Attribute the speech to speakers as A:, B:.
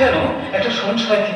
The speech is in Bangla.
A: যেন একটা সংশয়